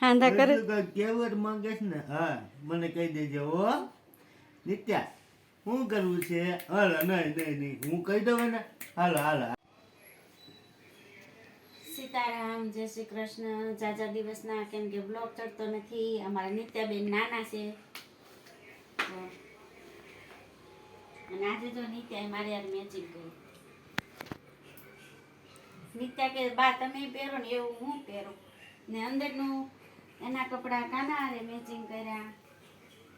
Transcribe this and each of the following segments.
હાંધા કરે. માંગે છે ને? હા મને કહી દેજો હો. નિત્યા શું કરવું છે? હાલો નહીં નહીં નહીં. હું કહી દઉં ને હાલો હાલો સીતારામ જય શ્રી કૃષ્ણ. જાજા દિવસના કેમ કે બ્લોગ ચડતો નથી. અમારા નિત્યાબેન નાના છે. અને આજે જો નિત્યા મારી યાર મેચિંગ કરી. નિત્યા કે બા તમે પહેરો ને એવું હું પહેરું? ને અંદરનું એના કપડાં કાના હારે મેચિંગ કર્યા.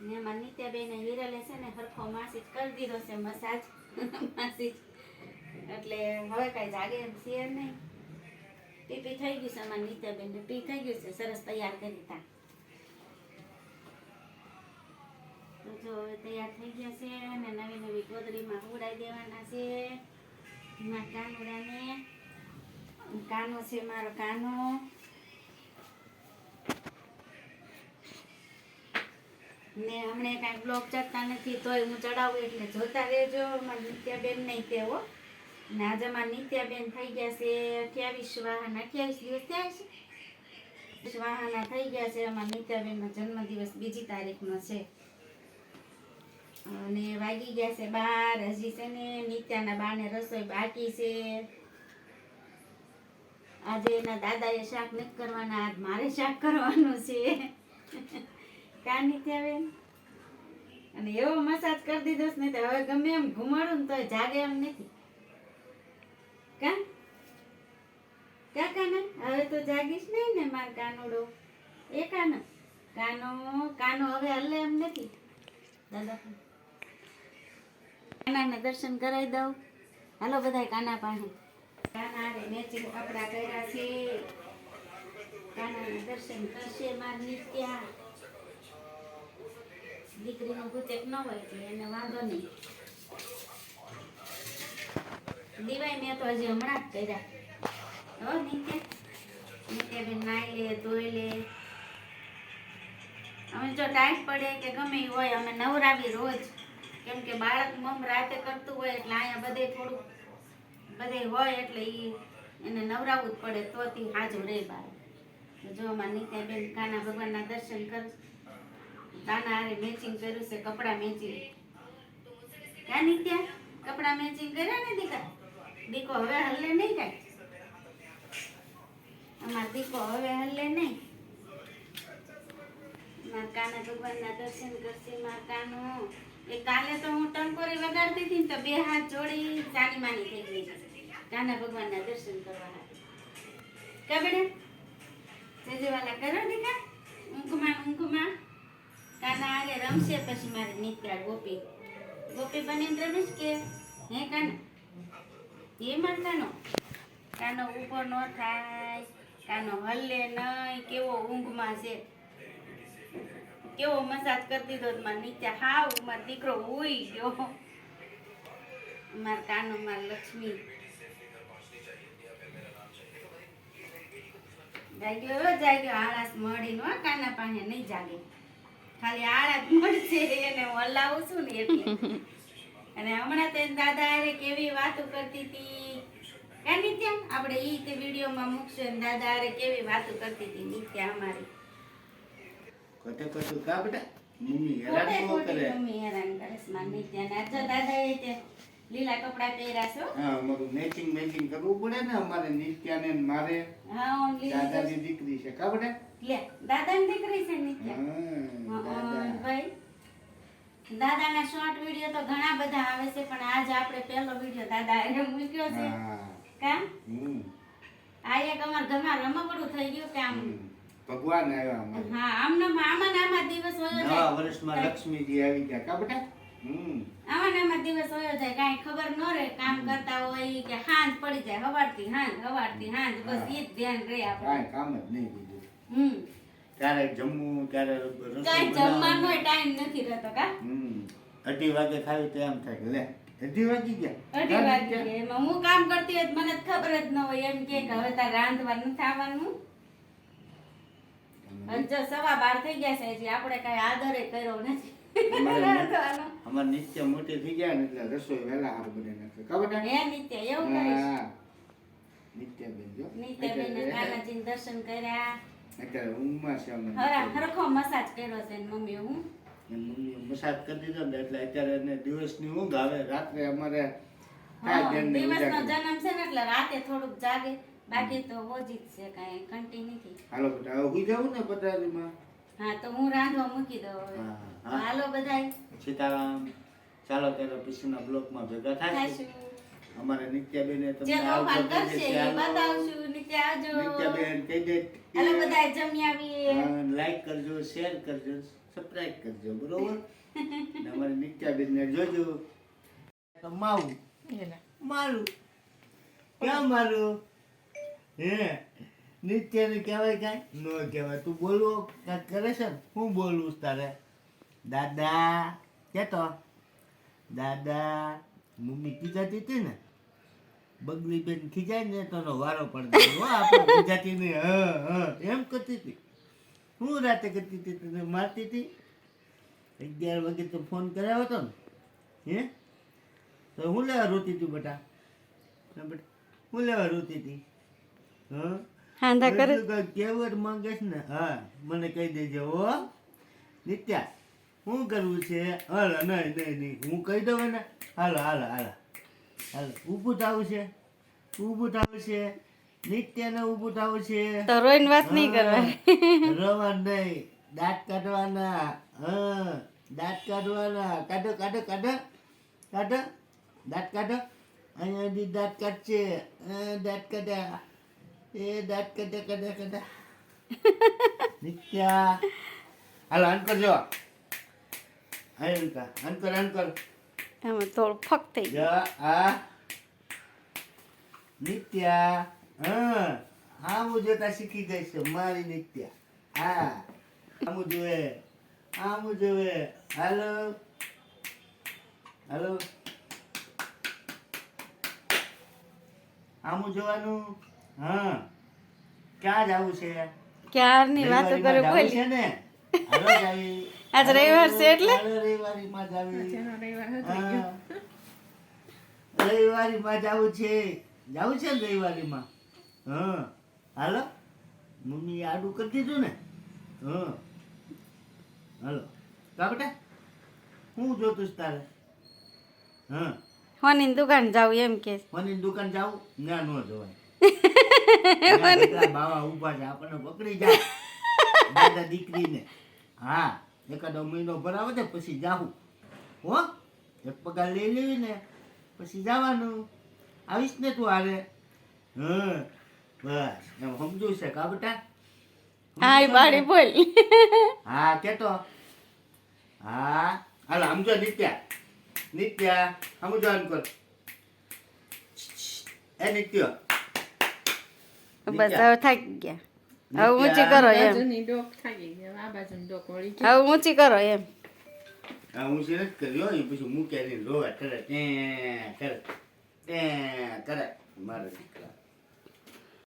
ને એમાં નિત્યાબેને વિરલે છે ને હરખો માસી કરી દીધો છે મસાજ. માસી એટલે હવે કાંઈ જાગે એમ છે નહીં. પીપી થઈ ગયું છે અમારા નિત્યાબેન ને પી થઈ ગયું છે. સરસ તૈયાર કરી તા. તો જો તૈયાર થઈ ગયા છે અને નવી નવી ગોદડીમાં ઉડાઈ દેવાના છે. મારા કાનુડાને. કાનો છે મારો કાનો. ને હમણે કાંઈ બ્લોગ ચડતા નથી, તોય હું ચડાવું એટલે જોતા રહેજો. મારા નિત્યાબેન નહીં તેવો ને આજે મારા નિત્યાબેન થઈ ગયા છે અઠ્યાવીસ વાહન. અઠ્યાવીસ દિવસ થયા છે? વાહના થઈ ગયા છે. અમારા નિત્યાબેનનો જન્મદિવસ બીજી તારીખનો છે. અને વાગી ગયા છે બાર. હજી છે ને નિત્યાના બાને રસોઈ બાકી છે. આજે એના દાદાએ શાક નથી કરવાના. આજ મારે શાક કરવાનું છે. કા આવે અને એવો મસાજ કરી દીધો ને તો હવે ગમે એમ ઘુમાડું ને તો જાગે એમ નથી. કા? કા કાના હવે તો જાગીશ નહીં ને માર કાનુડો. એ કાનો? કાનો કાનો હવે હલે એમ નથી. દાદા, કાનાને દર્શન કરાવી દઉં. હાલો બધાય કાના પાસે કાના રે મેચિંગ કપડા કર્યા છે. કાનાને દર્શન કરશે માર નિત્યા. દીકરીનું ગુચેક ન હોય એટલે એને વાંધો નહીં. દિવાય મેં તો હજી હમણાં જ કર્યા. હો, નિત્ય. બેન નાઈ લે ધોઈ લે અમે જો ટાઈટ પડે કે ગમે એ હોય, અમે નવરાવી રોજ. કેમ કે બાળક મમ રાતે કરતું હોય એટલે અહીંયા બધે થોડુંક બધે હોય એટલે એ એને નવરાવવું જ પડે તોથી હાજર રહે બાળક. તો જો અમારા બેન કાના ભગવાનના દર્શન કર કાના હારે મેચિંગ કર્યું છે, કપડાં મેચિંગ ક્યાં નિત્યા? કપડાં મેચિંગ કર્યા ને દીકા દીકો હવે હલ્લે નહીં કાંઈ? અમાર દીકો હવે હલ્લે નહીં. મારા કાના ભગવાનના દર્શન કરશે, મારા કાનો. એ કાલે તો હું ટંકોરી વગાડતી હતી ને તો બે હાથ જોડી માની થઈ ગઈ કાના ભગવાનના દર્શન કરવા હાટુ. કા બેટા? જજવાલા કરો દીકા ઊંઘમાં ઊંઘમાં. કાના આલે રમશે પછી મારે નિત્યા ગોપી. ગોપી બનીને રમીશ કે? હે કાના? એ માર કાનો? કાનો ઊભો ન થાય, કાનો હલ્લે નહીં, કેવો ઊંઘમાં છે? કેવો મસાજ કરી દીધો માર નીચે? હાવ, મારો દીકરો ઉઈ ગયો. માર કાનો, માર લક્ષ્મી. જાગ્યો જાગ્યો, આળસ મળીને નો કાના પાસે નહીં જાગે. ખાલી આળસ મળશે એને હું હલાવું છું ને એટલે. અને હમણાં તે દાદા અરે કેવી વાતો કરતી હતી ક્યાં નિત્યા? આપણે ઈ તે વિડીયોમાં મૂકશું ને દાદા હારે કેવી વાતો કરતી હતી નિત્યા અમારી. કટે કટું કા બેટા? મમ્મી હેરાન કરે. મમ્મી હેરાન કરે મારી નિત્યા ને જો દાદા એ તે લીલા કપડા પહેર્યા છો? હા અમારું મેચિંગ મેચિંગ કરવું પડે ને અમારે નિત્યા ને મારે. હા દાદાની દીકરી છે ખબર ને લે દાદાની દીકરી છે નિત્યા. ભાઈ. દાદાના શોર્ટ વીડિયો તો ઘણા બધા આવે છે પણ આજ આપણે પહેલો વિડિયો દાદા એને મૂક્યો છે. હમ. આ એક અમાર ઘરમાં રમકડું થઈ ગયું કે આમ ભગવાન આવ્યા અમારે. હા આમના આમાં આમાં દિવસ હોયો નવા વર્ષમાં લક્ષ્મીજી આવી ગયા કા બેટા હમ. આમાં આમાં દિવસ હોયો જાય કાંઈ ખબર ન રહે કામ કરતા હોય કે હાંજ પડી જાય હવારથી હાંજ હવારથી હાંજ બસ એ જ ધ્યાન રહે આપણે. કાંઈ કામ જ નહીં બીજું. હમ. ક્યારેક જમવું ક્યારેક કાંઈ જમવાનો ટાઈમ નથી રહેતો કા? હમ. અઢી વાગે ખાવી તો એમ થાય લે અઢી વાગી ગયા. અઢી વાગી ગયા. એમાં હું કામ કરતી હોય મને ખબર જ ન હોય. એમ કે હવે તાર રાંધવાનું થવાનું જો સવા બાર થઈ ગયા છે આપણે કઈ આદરે કર્યો નથી. અમારે નિત્ય મોટી થઈ ગયા ને એટલે રસોઈ વહેલા હાર બને નાખે. ખબર ને હે નિત્ય એવું કરીશ. નિત્ય બેન જો. નિત્યબેન કાનાજીને દર્શન કર્યા. અત્યારે ઊંઘમાં છે અમે હરા હરખો મસાજ કર્યો છે મમ્મી હું. મમ્મી મસાજ કરી દીધો ને એટલે અત્યારે એને દિવસની ઊંઘ આવે. રાત્રે અમારે દિવસનો જન્મ છે ને એટલે રાતે થોડુંક જાગે. બાકી તો હોજી જ છે કાંઈ કંટી નથી હાલો બેટા ને પથારીમાં હા તો હું રાંધવા મૂકી દઉં હવે. હા, હાલો બધાય. સીતારામ ચાલો ત્યારે પછીના બ્લોકમાં ભેગા થાય અમારે નિત્યાબેને તમને આવજો કરશે એ બતાવશું. નીચે આવજો. નિત્યાબેન કહી દે. હાલો બધાય જમી આવીએ. લાઈક કરજો શેર કરજો સબસ્ક્રાઇબ કરજો બરોબર? અમારે અમારી નિત્યાબેનને જોજો. માવું. મારું. ક્યાં મારું? હે? નિત્યને કહેવાય કાંઈ? ન કહેવાય. તું બોલવો કાંઈક કરે છે? ને હું બોલું તારે. દાદા, કેતો? દાદા, મમ્મી ખીજાતી હતી ને. બગલી બેન ખીજાય ને તોનો વારો પડી જાય. હો, આપણે ખીજાતી નહીં હ હ, એમ કરતી હતી હું રાતે કરતી હતી તને મારતી હતી અગિયાર વાગે તો ફોન કરાવ્યો હતો ને. હે? તો હું લેવા રોતી હતી બેટા? બેટા, હું લેવા રોતી હતી હા? હાંધા કરે. કાંઈ માંગે છે ને હા મને કહી દેજો હો. નિત્યા શું કરવું છે? હાલો નહીં નહીં નહીં હું કહી દઉં ને હાલો હાલો હાલો. હાલો ઊભું થવું છે. ઊભું થવું છે. નિત્યને ઊભું થવું છે. તો રોઈને વાત નહીં કરવા રવા નહીં દાંત કાઢવાના. હા દાંત કાઢવાના. કાઢો કાઢો કાઢો કાઢો. દાંત કાઢો. અહીંયાથી દાંત કાઢશે. દાંત કાઢ્યા. એ દાંત કાઢ્યા કાઢ્યા કાઢ્યા નિત્યા. હાલો આન કરજો. હા રીકા આન કર આન કર. આમાં થોડું ફક થઈ જા આ. નિત્યા. હા આમ જોતા શીખી ગઈ છે મારી નિત્યા. હા આમ જોવે આમ જોવે હાલો. હાલો. આમ જોવાનું. હા. ક્યાં જવું છે? ક્યારની વાત કરે બોલી. છે ને. આજ રવિવાર છે એટલે? હાલો રવિવારીમાં જાવી. જાવું છે. જાવું છે ને રવિવારીમાં? હા. હાલો. મમ્મી આડું કરી દીધું ને? હા. હાલો. કા બેટા? હું જોતું છે તારે? હા. હોની દુકાન જાવ એમ કે ફોનની દુકાન જાવ? ના ન જવાય. બાવા ઊભા છે આપણને પકડી જાય દાદા દીકરીને. હા એકાદો મહિનો ભરાવો છે પછી જાવું હો એક પગાર લઈ લેવી ને પછી જવાનું. આવીશ ને તું હારે? હા બસ. એમ સમજુ છે કા બેટા? હા બાળી બોલ. હા કેતો. હા હાલો સમજો નિત્યા. નિત્યા સમજો કર. એ નિત્ય. બસ હવે થાકી ગયા હવે ઊંચી કરો એમ હવે ઊંચી કરો એમ હા સિલેક્ટ કર્યો એ પછી મૂક્યા નહીં રોવા કરે તે કરે કરે મારા દીકરા